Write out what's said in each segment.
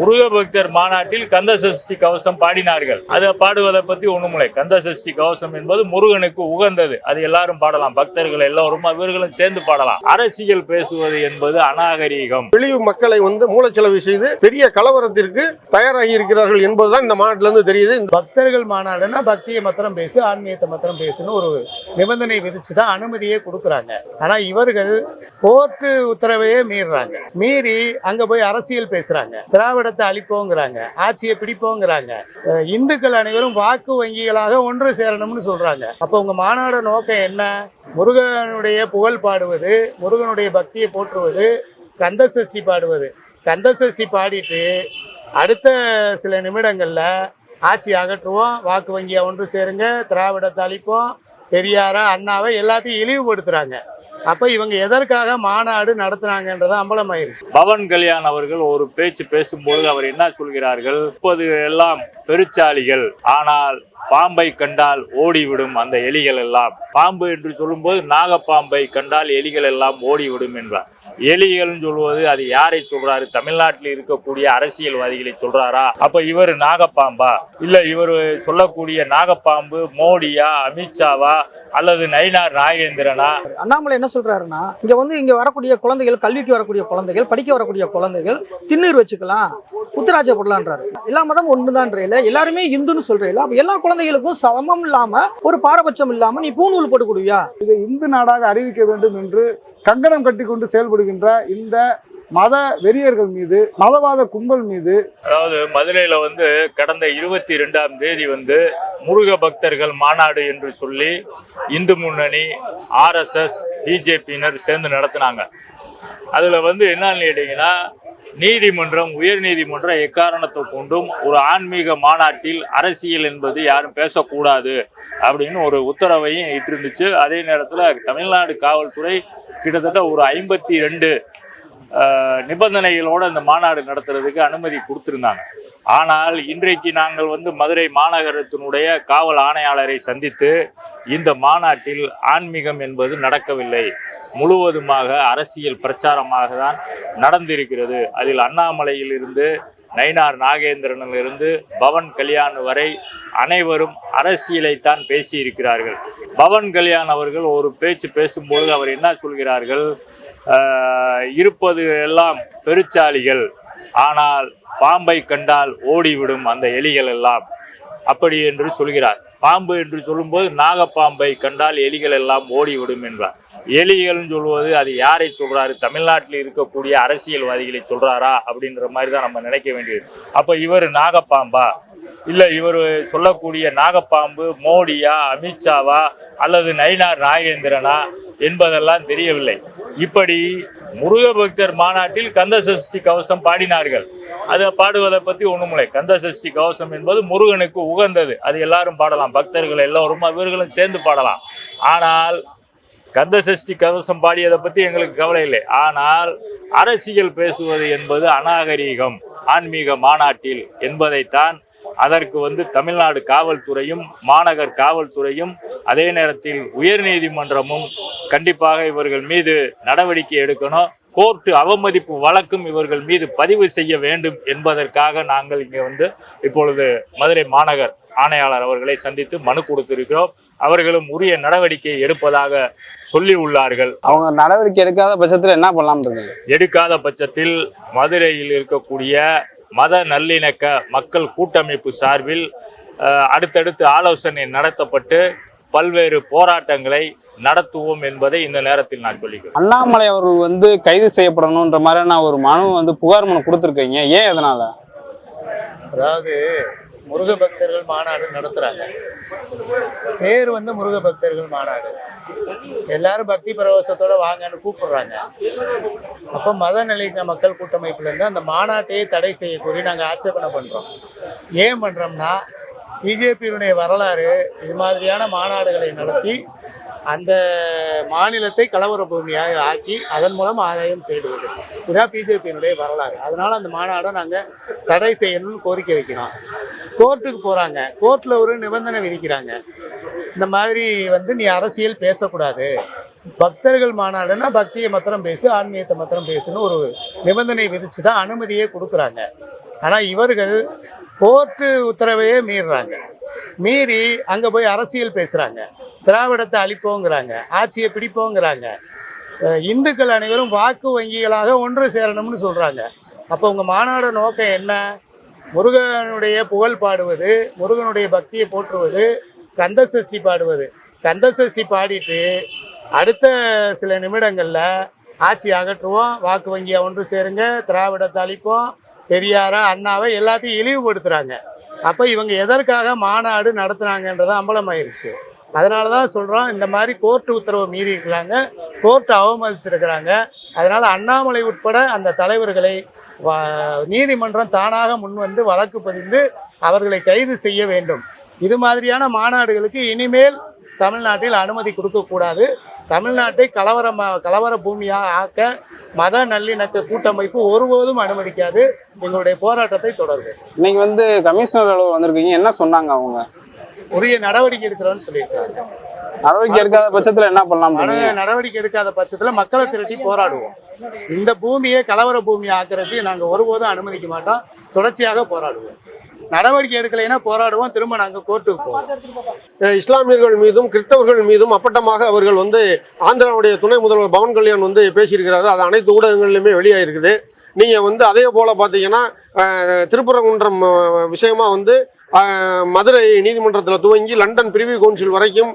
முருக பக்தர் மாநாட்டில் கந்த சஷ்டி கவசம் பாடினார்கள். அதை பாடுவதை பத்தி ஒண்ணுமில்லை. கந்த சஷ்டி கவசம் என்பது முருகனுக்கு உகந்தது. அது எல்லாரும் பாடலாம். பக்தர்கள் எல்லோரும் இவர்களும் சேர்ந்து பாடலாம். அரசியல் பேசுவது என்பது அநாகரீகம். வெளியூர் மக்களை வந்து மூலச்செலவு செய்து பெரிய கலவரத்திற்கு தயாராகி இருக்கிறார்கள் என்பதுதான் இந்த மாநாட்டில இருந்து தெரியுது. பக்தர்கள் மாநாடுனா பக்தியை மாத்திரம் பேசு ஆன்மீகத்தை மாத்திரம் பேசுன்னு ஒரு நிபந்தனை விதிச்சு தான் அனுமதியே கொடுக்குறாங்க. ஆனா இவர்கள் கோர்ட்டு உத்தரவையே மீறுறாங்க. மீறி அங்க போய் அரசியல் பேசுறாங்க. திராவிடத்தை அழிப்போங்கிறாங்க ஆட்சியை பிடிப்போங்கிறாங்க. இந்துக்கள் அனைவரும் வாக்கு வங்கிகளாக ஒன்று சேரணும்னு சொல்றாங்க. அப்ப உங்க மாநாட நோக்கம் என்ன? முருகனுடைய புகழ் பாடுவது முருகனுடைய பக்தியை போற்றுவது கந்த சஷ்டி பாடுவது. கந்த சஷ்டி பாடிட்டு அடுத்த சில நிமிடங்கள்ல ஆட்சி அகற்றுவோம் வாக்கு வங்கியை ஒன்று சேருங்க திராவிடத்தை அழிப்போம் பெரியார அண்ணாவை எல்லாத்தையும் இழிவுபடுத்துறாங்க. அப்ப இவங்க எதற்காக மாநாடு நடத்துனாங்கன்றது அம்பலமாயிருச்சு. பவன் கல்யாண் அவர்கள் ஒரு பேச்சு பேசும்போது அவர் என்ன சொல்கிறார்கள்? இப்போது எல்லாம் பெருச்சாளிகள். ஆனால் பாம்பை கண்டால் ஓடிவிடும் அந்த எலிகள் எல்லாம். பாம்பு என்று சொல்லும்போது நாகப்பாம்பை கண்டால் எலிகள் எல்லாம் ஓடிவிடும் என்றார். எலிகள்னு சொல்வது அது யாரை சொல்றாரு? தமிழ்நாட்டில் இருக்கக்கூடிய அரசியல்வாதிகளை சொல்றாரா? அப்ப இவர் நாகப்பாம்பா? இல்ல இவர் சொல்லக்கூடிய நாகப்பாம்பு மோடியா அமித்ஷாவா அல்லது நயினார் நாகேந்திரனா? அண்ணாமலை என்ன சொல்றாருன்னா இங்க வந்து இங்க வரக்கூடிய குழந்தைகள் கல்விக்கு வரக்கூடிய குழந்தைகள் படிக்க வரக்கூடிய குழந்தைகள் திண்ணீர் வச்சுக்கலாம் உத்தராஜ போடலான்றாரு. எல்லா மதம் ஒண்ணுதான்றையில எல்லாருமே இந்துன்னு சொல்றீல அப்ப எல்லா குழந்தைகளுக்கும் சமம் இல்லாம ஒரு பாரபட்சம் இல்லாம நீ பூநூல் போட்டு கொடுவியா? இதை இந்து நாடாக அறிவிக்க வேண்டும் என்று கங்கணம் கட்டிக்கொண்டு செயல்படுகின்ற இந்த மத வெறியர்கள் மீது மதவாத கும்பல் மீது அதாவது மதுரையில வந்து கடந்த இருபத்தி ரெண்டாம் தேதி வந்து முருக பக்தர்கள் மாநாடு என்று சொல்லி இந்து முன்னணி ஆர்எஸ்எஸ் பிஜேபியினர் சேர்ந்து நடத்தினாங்க. அதுல வந்து என்னன்னு கேட்டீங்கன்னா நீதிமன்றம் உயர் நீதிமன்றம் எக்காரணத்தை கொண்டும் ஒரு ஆன்மீக மாநாட்டில் அரசியல் என்பது யாரும் பேசக்கூடாது அப்படின்னு ஒரு உத்தரவையும் இட்டிருந்துச்சு. அதே நேரத்தில் தமிழ்நாடு காவல்துறை கிட்டத்தட்ட ஒரு ஐம்பத்தி ரெண்டு நிபந்தனைகளோடு இந்த மாநாடு நடத்துறதுக்கு அனுமதி கொடுத்துருந்தாங்க. ஆனால் இன்றைக்கு நாங்கள் வந்து மதுரை மாநகரத்தினுடைய காவல் ஆணையாளரை சந்தித்து இந்த மாநாட்டில் ஆன்மீகம் என்பது நடக்கவில்லை. முழுவதுமாக அரசியல் பிரச்சாரமாக தான் நடந்திருக்கிறது. அதில் அண்ணாமலையிலிருந்து நயினார் நாகேந்திரனிலிருந்து பவன் கல்யாண் வரை அனைவரும் அரசியலைத்தான் பேசியிருக்கிறார்கள். பவன் கல்யாண் அவர்கள் ஒரு பேச்சு பேசும்போது அவர் என்ன சொல்கிறார்கள்? இருப்பது எல்லாம் பெருச்சாளிகள். ஆனால் பாம்பை கண்டால் ஓடிவிடும் அந்த எலிகள் எல்லாம். அப்படி என்று சொல்கிறார். பாம்பு என்று சொல்லும்போது நாகப்பாம்பை கண்டால் எலிகள் எல்லாம் ஓடிவிடும் என்றார். எலிகள்னு சொல்வது அது யாரை சொல்றாரு? தமிழ்நாட்டில் இருக்கக்கூடிய அரசியல்வாதிகளை சொல்றாரா? அப்படின்ற மாதிரி தான் நம்ம நினைக்க வேண்டியது. அப்போ இவர் நாகப்பாம்பா? இல்லை இவர் சொல்லக்கூடிய நாகப்பாம்பு மோடியா அமித்ஷாவா அல்லது நயினார் நாகேந்திரனா என்பதெல்லாம் தெரியவில்லை. இப்படி முருக பக்தர் மாநாட்டில் கந்த சஷ்டி கவசம் பாடினார்கள். அதை பாடுவதை பற்றி ஒன்றுமில்லை கந்த சஷ்டி கவசம் என்பது முருகனுக்கு உகந்தது. அது எல்லாரும் பாடலாம். பக்தர்கள் எல்லோரும் இவர்களும் சேர்ந்து பாடலாம். ஆனால் கந்த சஷ்டி கவசம் பாடியதை பற்றி எங்களுக்கு கவலை இல்லை. ஆனால் அரசியல் பேசுவது என்பது அநாகரீகம். ஆன்மீக மாநாட்டில் என்பதைத்தான் அதற்கு வந்து தமிழ்நாடு காவல்துறையும் மாநகர் காவல்துறையும் அதே நேரத்தில் உயர்நீதிமன்றமும் கண்டிப்பாக இவர்கள் மீது நடவடிக்கை எடுக்கணும். கோர்ட்டு அவமதிப்பு வழக்கும் இவர்கள் மீது பதிவு செய்ய வேண்டும் என்பதற்காக நாங்கள் இங்கே வந்து இப்பொழுது மதுரை மாநகர் ஆணையாளர் அவர்களை சந்தித்து மனு கொடுத்திருக்கிறோம். அவர்களும் உரிய நடவடிக்கை எடுப்பதாக சொல்லி உள்ளார்கள் அவங்க நடவடிக்கை எடுக்காத பட்சத்தில் என்ன பண்ணலாம் எடுக்காத பட்சத்தில் மதுரையில் இருக்கக்கூடிய மத நல்லிணக்க மக்கள் கூட்டமைப்பு சார்பில் அடுத்தடுத்து ஆலோசனை நடத்தப்பட்டு பல்வேறு போராட்டங்களை நடத்துவோம் என்பதை இந்த நேரத்தில் நான் சொல்லிக்கிறேன். அண்ணாமலை அவர்கள் வந்து கைது செய்யப்படணுன்ற மாதிரியான ஒரு மனு வந்து புகார் மனு கொடுத்துருக்கீங்க. ஏன் எதனால? அதாவது முருக பக்தர்கள் மாநாடு நடத்துறாங்க. பேர் வந்து முருக பக்தர்கள் மாநாடு. எல்லாரும் பக்தி பரவசத்தோட வாங்கன்னு கூப்பிடுறாங்க. அப்ப மத நிலையின மக்கள் கூட்டமைப்புல இருந்து அந்த மாநாட்டையே தடை செய்ய நாங்கள் நாங்க ஆட்சேபனை பண்றோம். ஏன் பண்றோம்னா பிஜேபியினுடைய வரலாறு இது மாதிரியான மாநாடுகளை நடத்தி அந்த மாநிலத்தை கலவர பூமியாக ஆக்கி அதன் மூலம் ஆதாயம் தேடுவது. இதுதான் பிஜேபியினுடைய வரலாறு. அதனால் அந்த மாநாடை நாங்கள் தடை செய்யணும்னு கோரிக்கை வைக்கிறோம். கோர்ட்டுக்கு போகிறாங்க கோர்ட்டில் ஒரு நிபந்தனை விதிக்கிறாங்க. இந்த மாதிரி வந்து நீ அரசியல் பேசக்கூடாது. பக்தர்கள் மாநாடுனா பக்தியை மாத்திரம் பேசு ஆன்மீகத்தை மாத்திரம் பேசுன்னு ஒரு நிபந்தனை விதித்து தான் அனுமதியே கொடுக்குறாங்க. ஆனால் இவர்கள் கோர்ட்டு உத்தரவையே மீறுறாங்க. மீறி அங்கே போய் அரசியல் பேசுகிறாங்க திராவிடத்தை அழிப்போங்கிறாங்க ஆட்சியை பிடிப்போங்கிறாங்க. இந்துக்கள் அனைவரும் வாக்கு வங்கிகளாக ஒன்று சேரணும்னு சொல்கிறாங்க அப்போ உங்கள் மாநாடு நோக்கம் என்ன? முருகனுடைய புகழ் பாடுவது முருகனுடைய பக்தியை போற்றுவது கந்த சஷ்டி பாடுவது. கந்த சஷ்டி பாடிட்டு அடுத்த சில நிமிடங்களில் ஆட்சி அகற்றுவோம் வாக்கு வங்கியை ஒன்று சேருங்க திராவிடத்தை அழிப்போம் பெரியாரா அண்ணாவை எல்லாத்தையும் இழிவுபடுத்துகிறாங்க அப்போ இவங்க எதற்காக மாநாடு நடத்துனாங்கன்றது அம்பலமாயிருச்சு. அதனால தான் சொல்கிறோம் இந்த மாதிரி கோர்ட்டு உத்தரவு மீறி இருக்கிறாங்க கோர்ட் அவமதிச்சிருக்கிறாங்க. அதனால் அண்ணாமலை உட்பட அந்த தலைவர்களை நீதிமன்றம் தானாக முன்வந்து வழக்கு பதிந்து அவர்களை கைது செய்ய வேண்டும். இது மாதிரியான மாநாடுகளுக்கு இனிமேல் தமிழ்நாட்டில் அனுமதி கொடுக்கக்கூடாது தமிழ்நாட்டை கலவர கலவர பூமியாக ஆக்க மத நல்லிணக்க கூட்டமைப்பு ஒருபோதும் அனுமதிக்காது. எங்களுடைய போராட்டத்தை தொடர்பு இன்னைக்கு வந்து கமிஷனர் அலுவலகம் வந்திருக்கீங்க. என்ன சொன்னாங்க அவங்க? உரிய நடவடிக்கை எடுக்கிறோம்னு சொல்லியிருக்காங்க. நடவடிக்கை எடுக்காத பட்சத்துல என்ன பண்ணலாம் நடவடிக்கை எடுக்காத பட்சத்துல மக்களை திரட்டி போராடுவோம். இந்த பூமியை கலவர பூமியை ஆக்கிறதுக்கு நாங்க ஒருபோதும் அனுமதிக்க மாட்டோம். தொடர்ச்சியாக போராடுவோம். நடவடிக்கை எடுக்கலைன்னா போராடுவோம். திரும்ப நாங்க கோர்ட்டுக்கு போவோம். இஸ்லாமியர்கள் மீதும் கிறிஸ்தவர்கள் மீதும் அப்பட்டமாக அவர்கள் வந்து ஆந்திராவுடைய துணை முதல்வர் பவன் கல்யாண் வந்து பேசியிருக்கிறாரு. அது அனைத்து ஊடகங்கள்லையுமே வெளியாயிருக்குது. நீங்கள் வந்து அதே போல் பார்த்தீங்கன்னா திருப்பரங்குன்றம் விஷயமா வந்து மதுரை நீதிமன்றத்தில் துவங்கி லண்டன் பிரிவி கவுன்சில் வரைக்கும்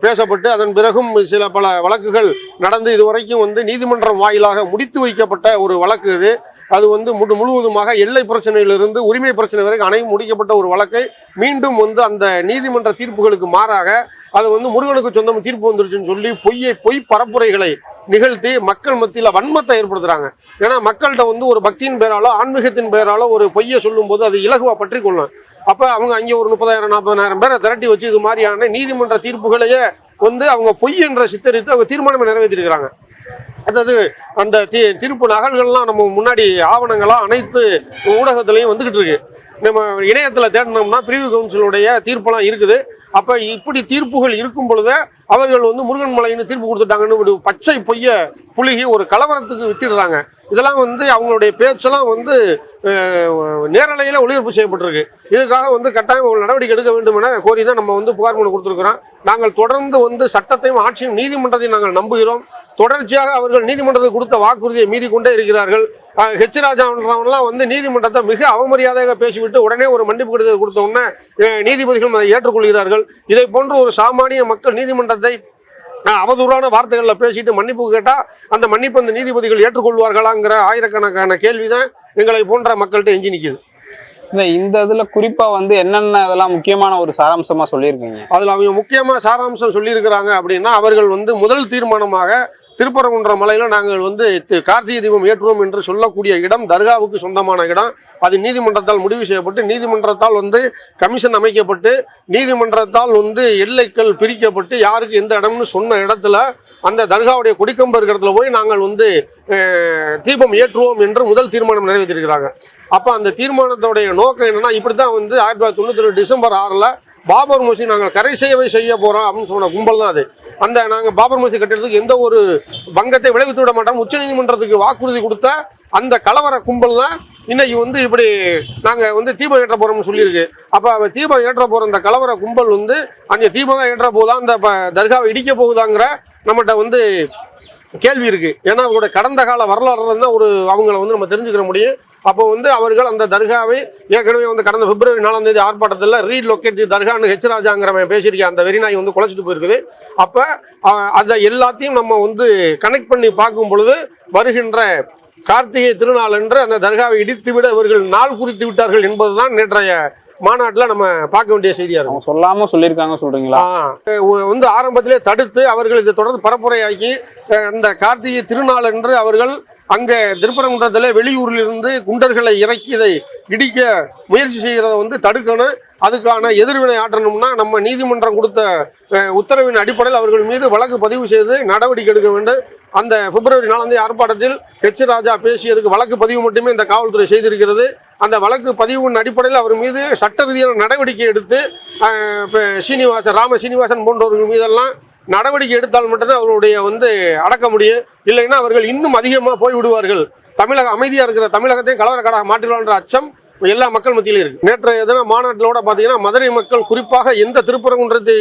பேசப்பட்டு அதன் பிறகும் சில பல வழக்குகள் நடந்து இதுவரைக்கும் வந்து நீதிமன்றம் வாயிலாக முடித்து வைக்கப்பட்ட ஒரு வழக்கு இது. அது வந்து முழு முழுவதுமாக எல்லை பிரச்சனையிலிருந்து உரிமை பிரச்சனை வரைக்கும் அனைவரும் முடிக்கப்பட்ட ஒரு வழக்கை மீண்டும் வந்து அந்த நீதிமன்ற தீர்ப்புகளுக்கு மாறாக அது வந்து முருகனுக்கு சொந்தம் தீர்ப்பு வந்துருச்சுன்னு சொல்லி பொய்யை பொய் பரப்புரைகளை நிகழ்த்தி மக்கள் மத்தியில் வன்மத்தை ஏற்படுத்துறாங்க. ஏன்னா மக்கள்கிட்ட வந்து ஒரு பக்தியின் பேராலோ ஆன்மீகத்தின் பேராலோ ஒரு பொய்யை சொல்லும்போது அது இலகுவாக பற்றி கொள்ளும் அப்போ அவங்க அங்கே ஒரு முப்பதாயிரம் நாற்பதாயிரம் பேரை திரட்டி வச்சு இது மாதிரியான நீதிமன்ற தீர்ப்புகளையே வந்து அவங்க பொய் என்ற சித்தரித்து அவங்க தீர்மானம் நிறைவேற்றிருக்கிறாங்க. அதாவது அந்த தீ தீர்ப்பு நகல்கள்லாம் நம்ம முன்னாடி ஆவணங்களாக அனைத்து ஊடகத்துலையும் வந்துக்கிட்டு இருக்கு. நம்ம இணையத்தில் தேடினோம்னா பிரிவு கவுன்சிலுடைய தீர்ப்பெல்லாம் இருக்குது. அப்போ இப்படி தீர்ப்புகள் இருக்கும் பொழுதே அவர்கள் வந்து முருகன் மலைன்னு தீர்ப்பு கொடுத்துட்டாங்கன்னு ஒரு பச்சை பொய்ய புழுகி ஒரு கலவரத்துக்கு வித்திடுறாங்க. இதெல்லாம் வந்து அவங்களுடைய பேச்செல்லாம் வந்து நேரலையில் ஒளிபரப்பு செய்யப்பட்டிருக்கு. இதுக்காக வந்து கட்டாயம் ஒரு நடவடிக்கை எடுக்க வேண்டும் என கோரி தான் நம்ம வந்து புகார் மனு கொடுத்துருக்குறோம். நாங்கள் தொடர்ந்து வந்து சட்டத்தையும் ஆட்சியும் நீதிமன்றத்தையும் நாங்கள் நம்புகிறோம். தொடர்ச்சியாக அவர்கள் நீதிமன்றத்துக்கு கொடுத்த வாக்குறுதியை மீறி கொண்டே இருக்கிறார்கள் ஹெச் ராஜான்றவன்லாம் வந்து நீதிமன்றத்தை மிக அவமரியாதையாக பேசிவிட்டு உடனே ஒரு மன்னிப்பு கடிதத்தை கொடுத்த உடனே நீதிபதிகள் அதை ஏற்றுக்கொள்கிறார்கள். இதை போன்று ஒரு சாமானிய மக்கள் நீதிமன்றத்தை அவதூறான வார்த்தைகளில் பேசிட்டு மன்னிப்பு கேட்டால் அந்த மன்னிப்பு அந்த நீதிபதிகள் ஏற்றுக்கொள்வார்களாங்கிற ஆயிரக்கணக்கான கேள்விதான் எங்களை போன்ற மக்கள்கிட்ட எஞ்சி நிற்கிது இல்ல இந்த இதுல குறிப்பா வந்து என்னென்ன இதெல்லாம் முக்கியமான ஒரு சாராம்சமா சொல்லியிருக்கீங்க? அதில் அவங்க முக்கியமாக சாராம்சம் சொல்லியிருக்கிறாங்க அப்படின்னா அவர்கள் வந்து முதல் தீர்மானமாக திருப்பரங்குன்ற மலையில் நாங்கள் வந்து கார்த்திகை தீபம் ஏற்றுவோம் என்று சொல்லக்கூடிய இடம் தர்காவுக்கு சொந்தமான இடம். அது நீதிமன்றத்தால் முடிவு செய்யப்பட்டு நீதிமன்றத்தால் வந்து கமிஷன் அமைக்கப்பட்டு நீதிமன்றத்தால் வந்து எல்லைக்கள் பிரிக்கப்பட்டு யாருக்கு எந்த இடம்னு சொன்ன இடத்துல அந்த தர்காவுடைய கொடிக்கம்பு இருக்கிற இடத்துல போய் நாங்கள் வந்து தீபம் ஏற்றுவோம் என்று முதல் தீர்மானம் நிறைவேற்றிருக்கிறாங்க. அப்போ அந்த தீர்மானத்தோடைய நோக்கம் என்னன்னா இப்படி தான் வந்து ஆயிரத்தி தொள்ளாயிரத்தி தொண்ணூற்றி டிசம்பர் ஆறில் பாபர் மசூதி நாங்கள் கரை சேவை செய்ய போகிறோம் அப்படின்னு சொன்ன கும்பல் தான் அது. அந்த நாங்கள் பாபர் மசூதி கட்டுறதுக்கு எந்த ஒரு பங்கத்தை விளைவித்து விட மாட்டோம். உச்சநீதிமன்றத்துக்கு வாக்குறுதி கொடுத்த அந்த கலவர கும்பல் தான் இன்னைக்கு வந்து இப்படி நாங்கள் வந்து தீபம் ஏற்ற போகிறோம்னு சொல்லியிருக்கு. அப்போ அவ தீபம் ஏற்ற போகிற அந்த கலவர கும்பல் வந்து அங்கே தீபம் தான் ஏற்ற போதா அந்த ப- தர்காவை இடிக்க போகுதாங்கிற நம்மகிட்ட வந்து கேள்வி இருக்குது ஏன்னா அவங்களோட கடந்த கால வரலாறுல தான் ஒரு அவங்கள வந்து நம்ம தெரிஞ்சுக்கிற முடியும். அப்போ வந்து அவர்கள் அந்த தர்காவை ஏற்கனவே வந்து கடந்த பிப்ரவரி நாலாம் தேதி ஆர்ப்பாட்டத்தில் ரீலொக்கேட் தர்கான்னு ஹெச் ராஜாங்கிறவன் பேசியிருக்கேன். அந்த வெறிநாய் வந்து குலைச்சிட்டு போயிருக்குது. அப்போ அதை எல்லாத்தையும் நம்ம வந்து கனெக்ட் பண்ணி பார்க்கும் பொழுது வருகின்ற கார்த்திகை திருநாள் என்று அந்த தர்காவை இடித்து விட இவர்கள் நாள் குறித்து விட்டார்கள் என்பதுதான் நேற்றைய மாநாட்டில் நம்ம பார்க்க வேண்டிய செய்தியா இருக்கும். அவங்க சொல்லாம சொல்லியிருக்காங்க சொல்றீங்களா? வந்து ஆரம்பத்திலே தடுத்து அவர்கள் இதை தொடர்ந்து பரப்புரையாக்கி அந்த கார்த்திகை திருநாள் என்று அவர்கள் அங்க திருப்பரங்குன்றத்தில் வெளியூரில் இருந்து குண்டர்களை இறக்கி இதை இடிக்க முயற்சி செய்கிறத வந்து தடுக்கணும். அதுக்கான எதிர்வினை ஆற்றணும்னா நம்ம நீதிமன்றம் கொடுத்த உத்தரவின் அடிப்படையில் அவர்கள் மீது வழக்கு பதிவு செய்து நடவடிக்கை எடுக்க வேண்டும். அந்த பிப்ரவரி நாலாம் தேதி ஆர்ப்பாட்டத்தில் ஹெச் ராஜா பேசியதுக்கு வழக்கு பதிவு மட்டுமே இந்த காவல்துறை செய்திருக்கிறது. அந்த வழக்கு பதிவின் அடிப்படையில் அவர் மீது சட்ட ரீதியான நடவடிக்கை எடுத்து இப்போ சீனிவாசன் ராம சீனிவாசன் போன்றவர்கள் மீதெல்லாம் நடவடிக்கை எடுத்தால் மட்டும்தான் அவருடைய வந்து அடக்க முடியும். இல்லைன்னா அவர்கள் இன்னும் அதிகமாக போய் விடுவார்கள். தமிழக அமைதியாக இருக்கிற தமிழகத்தையும் கலவரக்காடாக மாற்றிடுவான்ற அச்சம் எல்லா மக்கள் மத்தியிலும் இருக்கு. நேற்றைய தினம் மாநாட்டிலோட பார்த்தீங்கன்னா மதுரை மக்கள் குறிப்பாக எந்த திருப்பரங்குன்றத்தை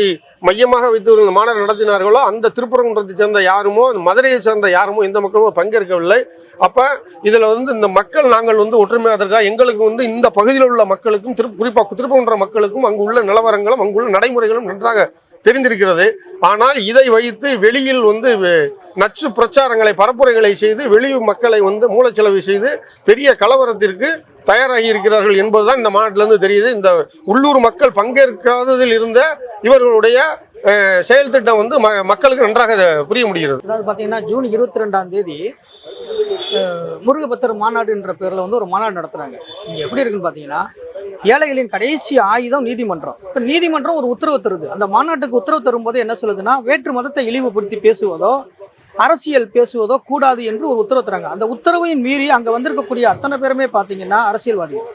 மையமாக வைத்து மாநாடு நடத்தினார்களோ அந்த திருப்பரங்குன்றத்தை சேர்ந்த யாருமோ அந்த மதுரையை சேர்ந்த யாருமோ எந்த மக்களுமோ பங்கேற்கவில்லை. அப்போ இதில் வந்து இந்த மக்கள் நாங்கள் வந்து ஒற்றுமையாக இருக்கா எங்களுக்கு வந்து இந்த பகுதியில் உள்ள மக்களுக்கும் திரு குறிப்பாக திருப்பரங்குன்ற மக்களுக்கும் அங்கு உள்ள நிலவரங்களும் அங்குள்ள நடைமுறைகளும் நன்றாக தெரிந்திருக்கிறது. ஆனால் இதை வைத்து வெளியில் வந்து நச்சு பிரச்சாரங்களை பரப்புரைகளை செய்து வெளி மக்களை வந்து மூலச்செலவு செய்து பெரிய கலவரத்திற்கு தயாராகி இருக்கிறார்கள் என்பதுதான் இந்த மாநாட்டிலிருந்து தெரியுது. இந்த உள்ளூர் மக்கள் பங்கேற்காததில் இருந்த இவர்களுடைய செயல் திட்டம் வந்து ம- மக்களுக்கு நன்றாக புரிய முடிகிறது. அதாவது பார்த்தீங்கன்னா ஜூன் இருபத்தி ரெண்டாம் தேதி முருகபத்தர் முருகபத்தர் மாநாடுன்ற பேரில் வந்து ஒரு மாநாடு நடத்துகிறாங்க இங்கே எப்படி இருக்குன்னு பார்த்தீங்கன்னா ஏழைகளின் கடைசி ஆயுதம் நீதிமன்றம். இப்போ நீதிமன்றம் ஒரு உத்தரவு தருது. அந்த மாநாட்டுக்கு உத்தரவு தரும்போது என்ன சொல்லுதுன்னா வேற்று மதத்தை இழிவுபடுத்தி பேசுவதோ அரசியல் பேசுவதோ கூடாது என்று ஒரு உத்தரவு தராங்க. அந்த உத்தரவையும் மீறி அங்கே வந்திருக்கக்கூடிய அத்தனை பேருமே பார்த்தீங்கன்னா அரசியல்வாதிகள்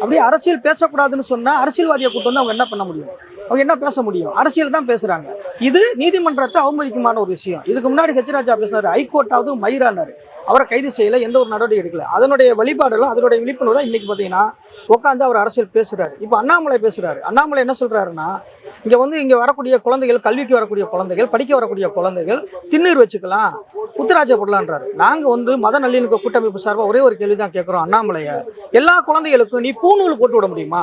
அப்படியே அரசியல் பேசக்கூடாதுன்னு சொன்னால் அரசியல்வாதியை கூட்டு வந்து அவங்க என்ன பண்ண முடியும்? அவங்க என்ன பேச முடியும்? அரசியல் தான் பேசுறாங்க. இது நீதிமன்றத்தை அவமதிக்குமான ஒரு விஷயம். இதுக்கு முன்னாடி ஹெச்ராஜா பேசினாரு ஹைகோர்ட்டாவது மயிரானாரு அவரை கைது செய்யல எந்த ஒரு நடவடிக்கை எடுக்கல. அதனுடைய வழிபாடுகளும் அதனுடைய விழிப்புணர்வு தான் இன்னைக்கு பார்த்தீங்கன்னா உட்காந்து அவர் அரசியல் பேசுறாரு. இப்போ அண்ணாமலை பேசுறாரு. அண்ணாமலை என்ன சொல்றாருன்னா இங்கே வந்து இங்கே வரக்கூடிய குழந்தைகள் கல்விக்கு வரக்கூடிய குழந்தைகள் படிக்க வரக்கூடிய குழந்தைகள் திண்ணீர் வச்சுக்கலாம் உத்தராஜப்படலான்றாரு நாங்கள் வந்து மத நல்லிணக்க கூட்டமைப்பு சார்பாக ஒரே ஒரு கேள்வி தான் கேட்குறோம் அண்ணாமலையை. எல்லா குழந்தைகளுக்கும் நீ பூநூல் போட்டு விட முடியுமா?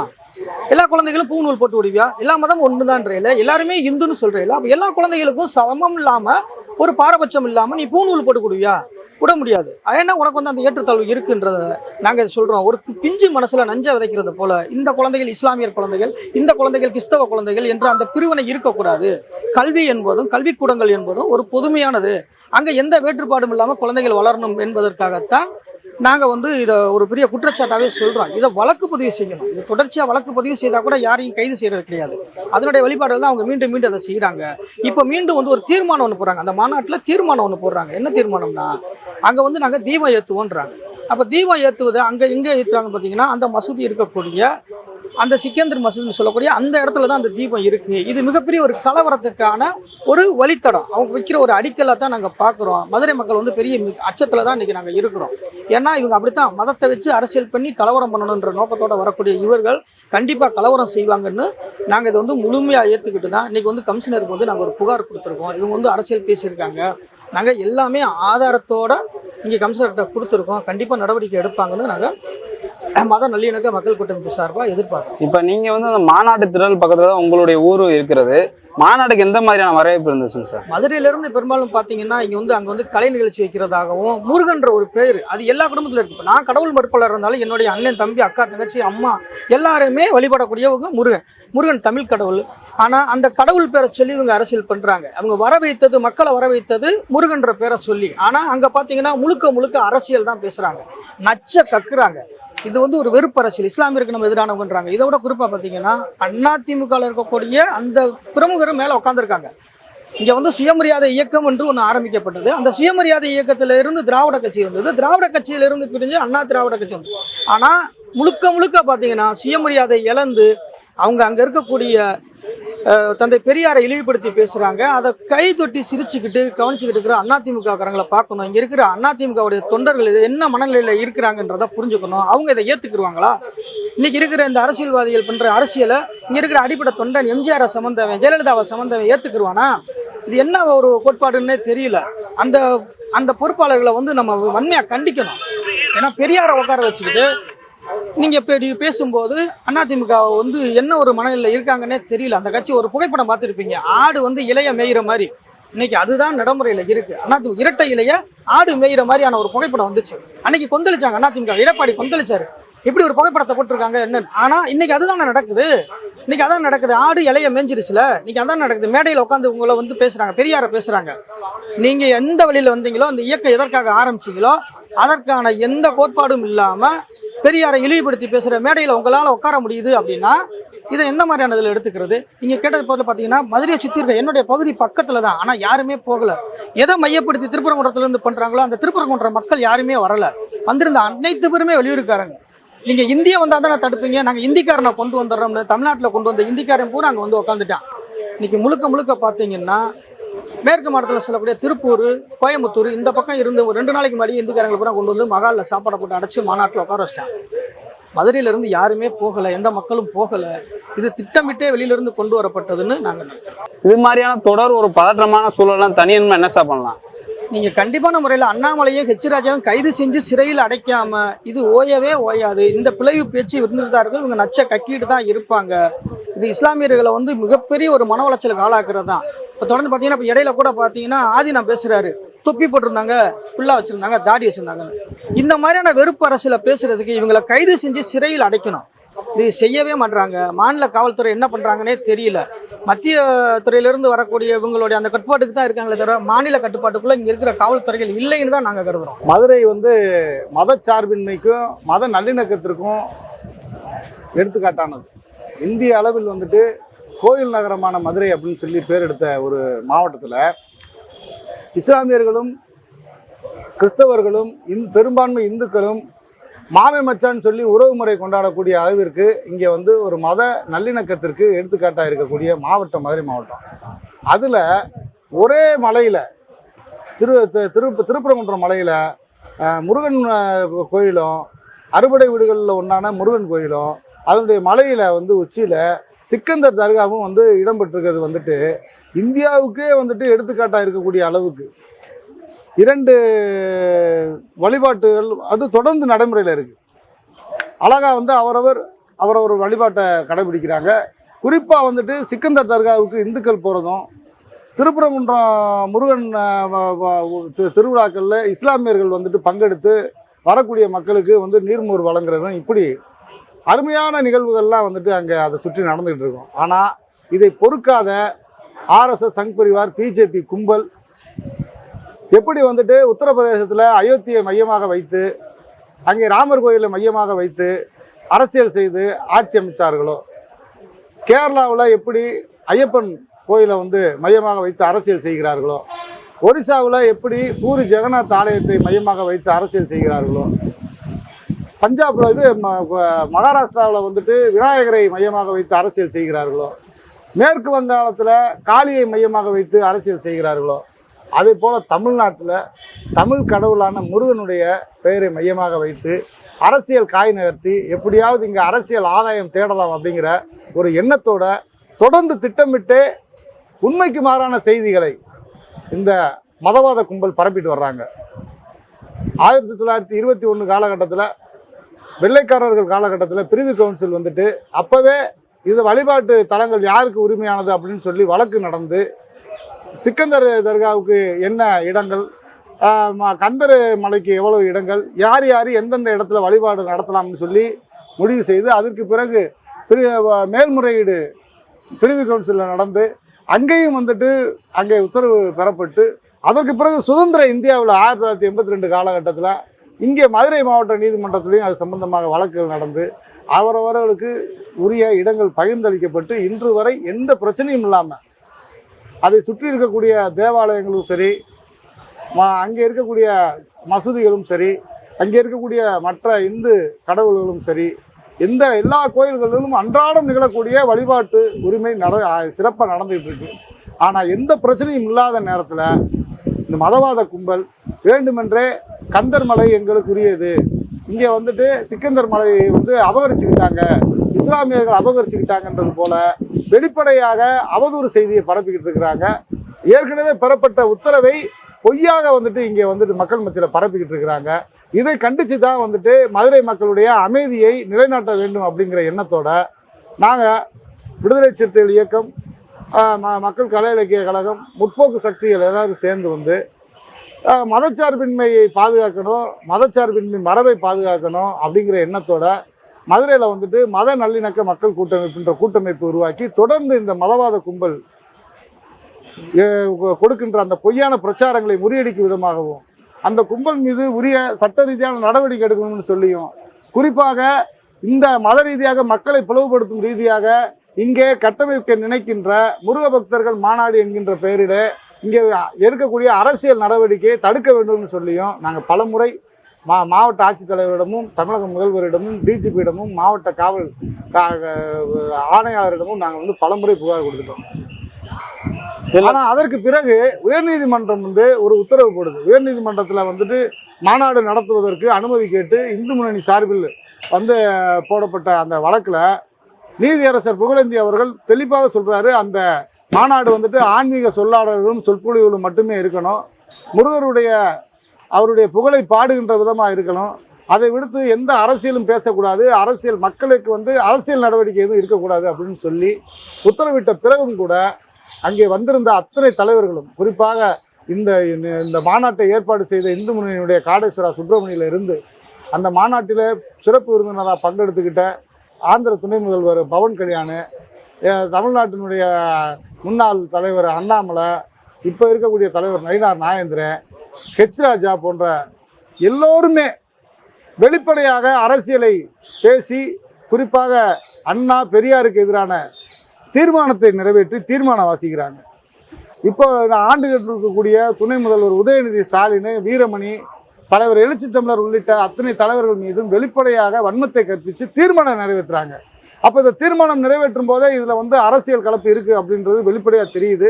எல்லா குழந்தைகளும் பூநூல் போட்டு விடுவியா? எல்லா மதமும் தான்றையில எல்லாருமே இந்துன்னு சொல்கிறீங்களா அப்ப எல்லா குழந்தைகளுக்கும் சமம் இல்லாமல் ஒரு பாரபட்சம் இல்லாமல் நீ பூநூல் போட்டு கொடுவியா? விட முடியாது. ஏன்னா உனக்கு வந்து அந்த ஏற்றுத்தாழ்வு இருக்குன்றத நாங்கள் சொல்கிறோம் ஒரு பிஞ்சு மனசில் நஞ்சை விதைக்கிறது போல இந்த குழந்தைகள் இஸ்லாமியர் குழந்தைகள் இந்த குழந்தைகள் கிறிஸ்தவ குழந்தைகள் என்ற அந்த பிரிவினை இருக்கக்கூடாது. கல்வி என்பதும் கல்விக்கூடங்கள் என்பதும் ஒரு பொதுமையானது. அங்கே எந்த வேற்றுப்பாடும் இல்லாமல் குழந்தைகள் வளரணும் என்பதற்காகத்தான் நாங்கள் வந்து இதை ஒரு பெரிய குற்றச்சாட்டாகவே சொல்கிறோம் இதை வழக்கு பதிவு செய்யணும். இது தொடர்ச்சியாக வழக்கு பதிவு செய்தால் கூட யாரையும் கைது செய்கிறது கிடையாது. அதனுடைய வெளிப்பாடுகள் தான் அவங்க மீண்டும் மீண்டும் அதை செய்கிறாங்க இப்போ மீண்டும் வந்து ஒரு தீர்மானம் ஒன்று போடுறாங்க. அந்த மாநாட்டில் தீர்மானம் ஒன்று போடுறாங்க. என்ன தீர்மானம்னா அங்கே வந்து நாங்கள் தீபம் ஏற்றுவோன்றாங்க அப்போ தீபம் ஏற்றுவது அங்கே எங்கே ஏற்றுறாங்கன்னு பார்த்தீங்கன்னா அந்த மசூதி இருக்கக்கூடிய அந்த சிக்கந்தர் மசூதின்னு சொல்லக்கூடிய அந்த இடத்துல தான் அந்த தீபம் இருக்குது இது மிகப்பெரிய ஒரு கலவரத்துக்கான ஒரு வழித்தடம். அவங்க வைக்கிற ஒரு அடிக்கலை தான் நாங்கள் பார்க்குறோம் மதுரை மக்கள் வந்து பெரிய மி- தான் இன்றைக்கி நாங்கள் இருக்கிறோம். ஏன்னா இவங்க அப்படித்தான் மதத்தை வச்சு அரசியல் பண்ணி கலவரம் பண்ணணுன்ற நோக்கத்தோடு வரக்கூடிய இவர்கள் கண்டிப்பாக கலவரம் செய்வாங்கன்னு நாங்கள் இதை வந்து முழுமையாக ஏற்றுக்கிட்டு தான் இன்றைக்கி வந்து கமிஷனருக்கு வந்து நாங்கள் ஒரு புகார் கொடுத்துருக்கோம். இவங்க வந்து அரசியல் பேசியிருக்காங்க. நாங்கள் எல்லாமே ஆதாரத்தோட இங்கே கமிஷனர்கிட்ட கொடுத்துருக்கோம். கண்டிப்பாக நடவடிக்கை எடுப்பாங்கன்னு நாங்கள் மத நல்லிணக்க மக்கள் கூட்டமைப்பு சார்பாக எதிர்பார்க்குறோம். இப்போ நீங்க வந்து அந்த மாநாட்டு திடல் பக்கத்துல தான் உங்களுடைய ஊர் இருக்கிறது. மாநாட்டுக்கு எந்த மாதிரியான வரவேற்பு இருந்துச்சுங்க சார்? மதுரையிலிருந்து பெரும்பாலும் பார்த்தீங்கன்னா இங்கே வந்து அங்கே வந்து கலை நிகழ்ச்சி வைக்கிறதாகவும் முருகன்ற ஒரு பேர் அது எல்லா குடும்பத்தில் இருக்கு. இப்ப நான் கடவுள் மறுப்பாளர் இருந்தாலும் என்னுடைய அண்ணன் தம்பி அக்கா தங்கச்சி அம்மா எல்லாருமே வழிபடக்கூடியவங்க முருகன். முருகன் தமிழ் கடவுள். ஆனால் அந்த கடவுள் பேரை சொல்லி இவங்க அரசியல் பண்ணுறாங்க அவங்க வர வைத்தது மக்களை வர வைத்தது முருகன்ற பேரை சொல்லி. ஆனால் அங்கே பார்த்தீங்கன்னா முழுக்க முழுக்க அரசியல் தான் பேசுகிறாங்க நச்ச கக்குறாங்க. இது வந்து ஒரு வெறுப்பரசியல். இஸ்லாமியருக்கு நம்ம எதிரானவங்கன்றாங்க. இதை விட குறிப்பாக பார்த்தீங்கன்னா அதிமுகவில் இருக்கக்கூடிய அந்த பிரமுகரும் மேலே உட்காந்துருக்காங்க இங்கே வந்து சுயமரியாதை இயக்கம் என்று ஒன்று ஆரம்பிக்கப்பட்டது. அந்த சுயமரியாதை இயக்கத்துல இருந்து திராவிட கட்சி வந்தது திராவிட கட்சியிலிருந்து பிரிஞ்சு அண்ணா திராவிட கட்சி வந்தது. ஆனால் முழுக்க முழுக்க பார்த்தீங்கன்னா சுயமரியாதை இழந்து அவங்க அங்கே இருக்கக்கூடிய தந்தை பெரியாரை இழிவுபடுத்தி பேசுகிறாங்க அதை கை தொட்டி சிரிச்சுக்கிட்டு கவனிச்சுக்கிட்டு இருக்கிற அதிமுககாரங்களை பார்க்கணும். இங்கே இருக்கிற அதிமுகவுடைய தொண்டர்கள் இது என்ன மனநிலையில் இருக்கிறாங்கன்றதை புரிஞ்சுக்கணும். அவங்க இதை ஏற்றுக்குருவாங்களா இன்றைக்கி இருக்கிற இந்த அரசியல்வாதிகள் பண்ணுற அரசியலை இங்கே இருக்கிற அடிப்படை தொண்டன் எம்ஜிஆரை சம்மந்தவன் ஜெயலலிதாவை சம்மந்தவன் ஏற்றுக்குருவானா இது என்ன ஒரு கோட்பாடுன்னே தெரியல. அந்த அந்த பொறுப்பாளர்களை வந்து நம்ம வன்மையாக கண்டிக்கணும். ஏன்னா பெரியாரை உட்கார வச்சுக்கிட்டு நீங்க இப்படி பேசும்போது அதிமுக வந்து என்ன ஒரு மனநிலையில் இருக்காங்கன்னே தெரியல. அந்த கட்சி ஒரு புகைப்படம் பார்த்துருப்பீங்க. ஆடு வந்து இலைய மேயிற மாதிரி. இன்னைக்கு அதுதான் நடைமுறையில் இருக்கு. அதிமுக இரட்டை இலைய ஆடு மேயிற மாதிரியான ஒரு புகைப்படம் வந்துச்சு. அன்னைக்கு கொந்தளிச்சாங்க அதிமுக. எடப்பாடி கொந்தளிச்சாரு. இப்படி ஒரு புகைப்படத்தை போட்டிருக்காங்க என்னன்னு ஆனா இன்னைக்கு அதுதான் நடக்குது. இன்னைக்கு அதான் நடக்குது. ஆடு இலைய மேஞ்சிருச்சுல. இன்னைக்கு அதான் நடக்குது. மேடையில் உட்காந்து உங்களை வந்து பேசுறாங்க. பெரியார பேசுறாங்க. நீங்க எந்த வழியில வந்தீங்களோ அந்த இயக்கம் எதற்காக ஆரம்பிச்சீங்களோ அதற்கான எந்த கோட்பாடும் இல்லாமல் பெரியாரை இழிவுபடுத்தி பேசுகிற மேடையில் உங்களால் உட்கார முடியுது அப்படின்னா இதை எந்த மாதிரியான இதில் எடுத்துக்கிறது? இங்கே கேட்டது போதில் பார்த்தீங்கன்னா மதுரையை சுற்றி இருக்க என்னுடைய பகுதி பக்கத்தில் தான் ஆனால் யாருமே போகலை. எதை மையப்படுத்தி திருப்பரங்குன்றத்துலேருந்து பண்ணுறாங்களோ அந்த திருப்பரங்குன்ற மக்கள் யாருமே வரல. வந்திருந்த அனைத்து பேருமே வெளியூருக்காரங்க. நீங்கள் இந்திய வந்தால் தானே தடுப்பீங்க? நாங்கள் இந்திக்காரனை கொண்டு வந்துடுறோம்னு தமிழ்நாட்டில் கொண்டு வந்த இந்திக்காரன் பூரா அங்கே வந்து உட்காந்துட்டான் இன்றைக்கி முழுக்க முழுக்க பார்த்தீங்கன்னா மேற்கு மாவட்டத்தில் சொல்லக்கூடிய திருப்பூர் கோயம்புத்தூர் இந்த பக்கம் இருந்து ஒரு ரெண்டு நாளைக்கு முன்னாடி இந்துக்காரங்களை பூரா கொண்டு வந்து மகாலில் சாப்பாடை போட்டு அடைச்சு மாநாட்டில் உட்கார வச்சிட்டாங்க. மதுரையிலிருந்து யாருமே போகலை எந்த மக்களும் போகலை. இது திட்டமிட்டே வெளியிலிருந்து கொண்டு வரப்பட்டதுன்னு நாங்கள் இது மாதிரியான தொடர் ஒரு பதற்றமான சூழலாம் தனியன்மை என்ன சார் பண்ணலாம்? நீங்கள் கண்டிப்பான முறையில் அண்ணாமலையும் ஹெச் ராஜாவும் கைது செஞ்சு சிறையில் அடைக்காம இது ஓயவே ஓயாது. இந்த பிளவு பேச்சு இருந்துட்டு தான் இருக்கும் இவங்க நச்ச கக்கிட்டு தான் இருப்பாங்க. இது இஸ்லாமியர்களை வந்து மிகப்பெரிய ஒரு மன உளைச்சலுக்கு ஆளாக்குறது தான். இப்போ தொடர்ந்து பார்த்தீங்கன்னா இப்போ இடையில கூட பார்த்தீங்கன்னா ஆதி நான் பேசுறாரு. தொப்பி போட்டிருந்தாங்க புல்லா வச்சிருந்தாங்க தாடி வச்சிருந்தாங்கன்னு. இந்த மாதிரியான வெறுப்பு அரசியல பேசுறதுக்கு இவங்களை கைது செஞ்சு சிறையில் அடைக்கணும். இது செய்யவே மாட்றாங்க. மாநில காவல்துறை என்ன பண்றாங்கன்னே தெரியல. மத்திய துறையிலிருந்து வரக்கூடிய இவங்களுடைய அந்த கட்டுப்பாட்டுக்கு தான் இருக்காங்களே தவிர மாநில கட்டுப்பாட்டுக்குள்ள இங்க இருக்கிற காவல்துறைகள் இல்லைன்னு தான் நாங்க கருதுறோம். மதுரை வந்து மதச்சார்பின்மைக்கும் மத நல்லிணக்கத்திற்கும் எடுத்துக்காட்டானது. இந்திய அளவில் வந்துட்டு கோயில் நகரமான மதுரை அப்படின்னு சொல்லி பேர் எடுத்த ஒரு மாவட்டத்தில் இஸ்லாமியர்களும் கிறிஸ்தவர்களும் இந் பெரும்பான்மை இந்துக்களும் மாமி மச்சான்னு சொல்லி உறவு முறை கொண்டாடக்கூடிய அளவிற்கு இங்கே வந்து ஒரு மத நல்லிணக்கத்திற்கு எடுத்துக்காட்டாக இருக்கக்கூடிய மாவட்டம் மதுரை மாவட்டம். அதில் ஒரே மலையில் திரு திரு திருப்பரங்குன்றம் மலையில் முருகன் கோயிலும் அறுபடை வீடுகளில் ஒன்றான முருகன் கோயிலும் அதனுடைய மலையில் வந்து உச்சியில் சிக்கந்தர் தர்காவும் வந்து இடம்பெற்றிருக்கிறது வந்துட்டு இந்தியாவுக்கே வந்துட்டு எடுத்துக்காட்டாக இருக்கக்கூடிய அளவுக்கு. இரண்டு வழிபாட்டுகள் அது தொடர்ந்து நடைமுறையில் இருக்குது அழகாக வந்து அவரவர் அவரவர் வழிபாட்டை கடைபிடிக்கிறாங்க. குறிப்பாக வந்துட்டு சிக்கந்தர் தர்காவுக்கு இந்துக்கள் போகிறதும் திருப்பரங்குன்றம் முருகன் திருவிழாக்களில் இஸ்லாமியர்கள் வந்துட்டு பங்கெடுத்து வரக்கூடிய மக்களுக்கு வந்து நீர்மோர் வழங்குறதும் இப்படி அருமையான நிகழ்வுகள்லாம் வந்துட்டு அங்கே அதை சுற்றி நடந்துகிட்டு இருக்கும். ஆனால் இதை பொறுக்காத ஆர்எஸ்எஸ் சங் பரிவார் பிஜேபி கும்பல் எப்படி வந்துட்டு உத்தரப்பிரதேசத்தில் அயோத்தியை மையமாக வைத்து அங்கே ராமர் கோயிலை மையமாக வைத்து அரசியல் செய்து ஆட்சி அமைச்சார்களோ கேரளாவில் எப்படி ஐயப்பன் கோயிலை வந்து மையமாக வைத்து அரசியல் செய்கிறார்களோ? ஒரிசாவில் எப்படி பூரி ஜெகநாத் ஆலயத்தை மையமாக வைத்து அரசியல் செய்கிறார்களோ? பஞ்சாபில் இது மகாராஷ்டிராவில் வந்துட்டு விநாயகரை மையமாக வைத்து அரசியல் செய்கிறார்களோ? மேற்கு வங்காளத்தில் காளியை மையமாக வைத்து அரசியல் செய்கிறார்களோ? அதே போல் தமிழ்நாட்டில் தமிழ் கடவுளான முருகனுடைய பெயரை மையமாக வைத்து அரசியல் காய் நகர்த்தி எப்படியாவது இங்கே அரசியல் ஆதாயம் தேடலாம் அப்படிங்கிற ஒரு எண்ணத்தோட தொடர்ந்து திட்டமிட்டு உண்மைக்கு மாறான செய்திகளை இந்த மதவாத கும்பல் பரப்பிட்டு வர்றாங்க. ஆயிரத்தி தொள்ளாயிரத்தி இருபத்தி ஒன்று காலகட்டத்தில் வெள்ளைக்காரர்கள் காலகட்டத்தில் பிரிவு கவுன்சில் வந்துட்டு அப்போவே இது வழிபாட்டு தலங்கள் யாருக்கு உரிமையானது அப்படின்னு சொல்லி வழக்கு நடந்து சிக்கந்தர் தர்காவுக்கு என்ன இடங்கள்? ம- கந்தர் மலைக்கு எவ்வளவு இடங்கள்? யார் யார் எந்தெந்த இடத்துல வழிபாடு நடத்தலாம்னு சொல்லி முடிவு செய்து அதற்கு பிறகு பிரி மேல்முறையீடு பிரிவு கவுன்சிலில் நடந்து அங்கேயும் வந்துட்டு அங்கே உத்தரவு பெறப்பட்டு அதற்கு பிறகு சுதந்திர இந்தியாவில் ஆயிரத்தி தொள்ளாயிரத்தி எண்பத்தி ரெண்டு காலகட்டத்தில் இங்கே மதுரை மாவட்ட நீதிமன்றத்திலையும் அது சம்பந்தமாக வழக்குகள் நடந்து அவரவர்களுக்கு உரிய இடங்கள் பகிர்ந்தளிக்கப்பட்டு இன்று வரை எந்த பிரச்சனையும் இல்லாமல் அதை சுற்றி இருக்கக்கூடிய தேவாலயங்களும் சரி அங்கே இருக்கக்கூடிய மசூதிகளும் சரி அங்கே இருக்கக்கூடிய மற்ற இந்து கடவுள்களும் சரி எந்த எல்லா கோயில்களிலும் அன்றாடம் நிகழக்கூடிய வழிபாட்டு உரிமை நட சிறப்பாக நடந்துகிட்டு இருக்கு. ஆனால் எந்த பிரச்சனையும் இல்லாத நேரத்தில் இந்த மதவாத கும்பல் வேண்டுமென்றே கந்தர் மலை எங்களுக்கு உரியது இங்கே வந்துட்டு சிக்கந்தர் மலையை வந்து அபகரிச்சுக்கிட்டாங்க. இஸ்லாமியர்கள் அபகரிச்சுக்கிட்டாங்கன்றது போல வெளிப்படையாக அவதூறு செய்தியை பரப்பிக்கிட்டு இருக்கிறாங்க. ஏற்கனவே பெறப்பட்ட உத்தரவை பொய்யாக வந்துட்டு இங்கே வந்துட்டு மக்கள் மத்தியில் பரப்பிக்கிட்டு இருக்கிறாங்க. இதை கண்டித்து தான் வந்துட்டு மதுரை மக்களுடைய அமைதியை நிலைநாட்ட வேண்டும் அப்படிங்கிற எண்ணத்தோட நாங்கள் விடுதலை சிறுத்தைகள் இயக்கம் ம மக்கள் கலை இலக்கிய கழகம் முற்போக்கு சக்திகள் எல்லாரும் சேர்ந்து வந்து மதச்சார்பின்மையை பாதுகாக்கணும் மதச்சார்பின்மை மரபை பாதுகாக்கணும் அப்படிங்கிற எண்ணத்தோட மதுரையில் வந்துட்டு மத நல்லிணக்க மக்கள் கூட்டமைப்புன்ற கூட்டமைப்பு உருவாக்கி தொடர்ந்து இந்த மதவாத கும்பல் கொடுக்கின்ற அந்த பொய்யான பிரச்சாரங்களை முறியடிக்கும் விதமாகவும் அந்த கும்பல் மீது உரிய சட்ட ரீதியான நடவடிக்கை எடுக்கணும்னு சொல்லியும் குறிப்பாக இந்த மத ரீதியாக மக்களை பிளவுபடுத்தும் ரீதியாக இங்கே கட்டமைக்க நினைக்கின்ற முருக பக்தர்கள் மாநாடு என்கின்ற பெயரிலே இங்கே எடுக்கக்கூடிய அரசியல் நடவடிக்கையை தடுக்க வேண்டும்னு சொல்லியும் நாங்கள் பலமுறை மா மாவட்ட ஆட்சித்தலைவரிடமும் தமிழக முதல்வரிடமும் டிஜிபியிடமும் மாவட்ட காவல் ஆணையாளரிடமும் நாங்கள் வந்து பலமுறை புகார் கொடுத்துட்டோம். ஆனால் அதற்கு பிறகு உயர்நீதிமன்றம் வந்து ஒரு உத்தரவு போடுது. உயர்நீதிமன்றத்தில் வந்துட்டு மாநாடு நடத்துவதற்கு அனுமதி கேட்டு இந்து முன்னணி சார்பில் வந்து போடப்பட்ட அந்த வழக்கில் நீதியரசர் புகழேந்தி அவர்கள் தெளிவாக சொல்றாரு அந்த மாநாடு வந்துட்டு ஆன்மீக சொல்லாடல்களும் சொற்பொழிவுகளும் மட்டுமே இருக்கணும். முருகருடைய அவருடைய புகழை பாடுகின்ற விதமாக இருக்கணும். அதை விடுத்து எந்த அரசியலும் பேசக்கூடாது. அரசியல் மக்களுக்கு வந்து அரசியல் நடவடிக்கை எதுவும் இருக்கக்கூடாது அப்படின்னு சொல்லி உத்தரவிட்ட பிறகும் கூட அங்கே வந்திருந்த அத்தனை தலைவர்களும் குறிப்பாக இந்த இந்த மாநாட்டை ஏற்பாடு செய்த இந்து முன்னணியினுடைய காடேஸ்வரா சுப்பிரமணியில் இருந்து அந்த மாநாட்டில் சிறப்பு விருந்தினராக பங்கெடுத்துக்கிட்ட ஆந்திர துணை முதல்வர் பவன் கல்யாண் தமிழ்நாட்டினுடைய முன்னாள் தலைவர் அண்ணாமலை இப்போ இருக்கக்கூடிய தலைவர் நயினார் நாயந்திரன் ஹெச் ராஜா போன்ற எல்லோருமே வெளிப்படையாக அரசியலை பேசி குறிப்பாக அண்ணா பெரியாருக்கு எதிரான தீர்மானத்தை நிறைவேற்றி தீர்மானம் வாசிக்கிறாங்க. இப்போ ஆண்டு இருக்கக்கூடிய துணை முதல்வர் உதயநிதி ஸ்டாலின் வீரமணி தலைவர் எழுச்சி தமிழர் உள்ளிட்ட அத்தனை தலைவர்கள் மீதும் வெளிப்படையாக வன்மத்தை கற்பித்து தீர்மானம் நிறைவேற்றுறாங்க. அப்போ இந்த தீர்மானம் நிறைவேற்றும் போதே இதில் வந்து அரசியல் கலப்பு இருக்குது அப்படின்றது வெளிப்படையாக தெரியுது.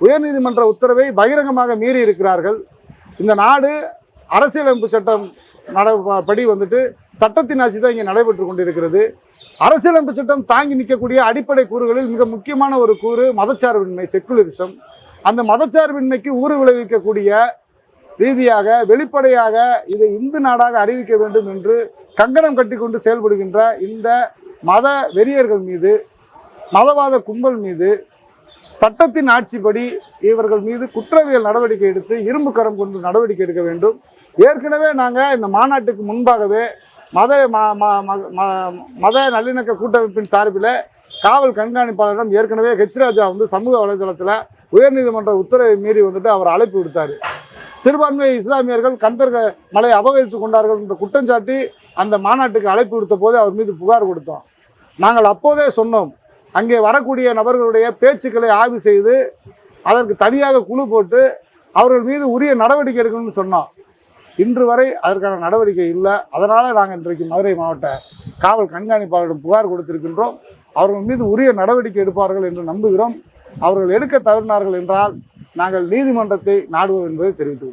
உயர்நீதிமன்ற உத்தரவை பகிரங்கமாக மீறி இருக்கிறார்கள். இந்த நாடு அரசியலமைப்பு சட்டம் நட படி வந்துட்டு சட்டத்தின் ஆட்சி தான் இங்கே நடைபெற்று கொண்டிருக்கிறது. அரசியலமைப்பு சட்டம் தாங்கி நிற்கக்கூடிய அடிப்படை கூறுகளில் மிக முக்கியமான ஒரு கூறு மதச்சார்பின்மை செக்குலரிசம் அந்த மதச்சார்பின்மைக்கு ஊறு விளைவிக்கக்கூடிய ரீதியாக வெளிப்படையாக இதை இந்து நாடாக அறிவிக்க வேண்டும் என்று கங்கணம் கட்டிக்கொண்டு செயல்படுகின்ற இந்த மத வெறியர்கள் மீது மதவாத கும்பல் மீது சட்டத்தின் ஆட்சிப்படி இவர்கள் மீது குற்றவியல் நடவடிக்கை எடுத்து இரும்பு கரம் கொண்டு நடவடிக்கை எடுக்க வேண்டும். ஏற்கனவே நாங்கள் இந்த மாநாட்டுக்கு முன்பாகவே மத ம- ம- மத நல்லிணக்க கூட்டமைப்பின் சார்பில் காவல் கண்காணிப்பாளரிடம் ஏற்கனவே ஹெச்ராஜா வந்து சமூக வலைதளத்தில் உயர்நீதிமன்ற உத்தரவை மீறி வந்துட்டு அவர் அழைப்பு விடுத்தார். சிறுபான்மை இஸ்லாமியர்கள் கந்தர் மலை அபகரித்து கொண்டார்கள் என்ற குற்றஞ்சாட்டி அந்த மாநாட்டுக்கு அழைப்பு விடுத்த போது அவர் மீது புகார் கொடுத்தோம். நாங்கள் அப்போதே சொன்னோம் அங்கே வரக்கூடிய நபர்களுடைய பேச்சுக்களை ஆய்வு செய்து அதற்கு தனியாக குழு போட்டு அவர்கள் மீது உரிய நடவடிக்கை எடுக்கணும்னு சொன்னோம் இன்று வரை அதற்கான நடவடிக்கை இல்லை. அதனால் நாங்கள் இன்றைக்கு மதுரை மாவட்ட காவல் கண்காணிப்பாளரிடம் புகார் கொடுத்திருக்கின்றோம். அவர்கள் மீது உரிய நடவடிக்கை எடுப்பார்கள் என்று நம்புகிறோம். அவர்கள் எடுக்க தவறினார்கள் என்றால் நாங்கள் நீதிமன்றத்தை நாடுவோம் என்பதை தெரிவித்துள்ளோம்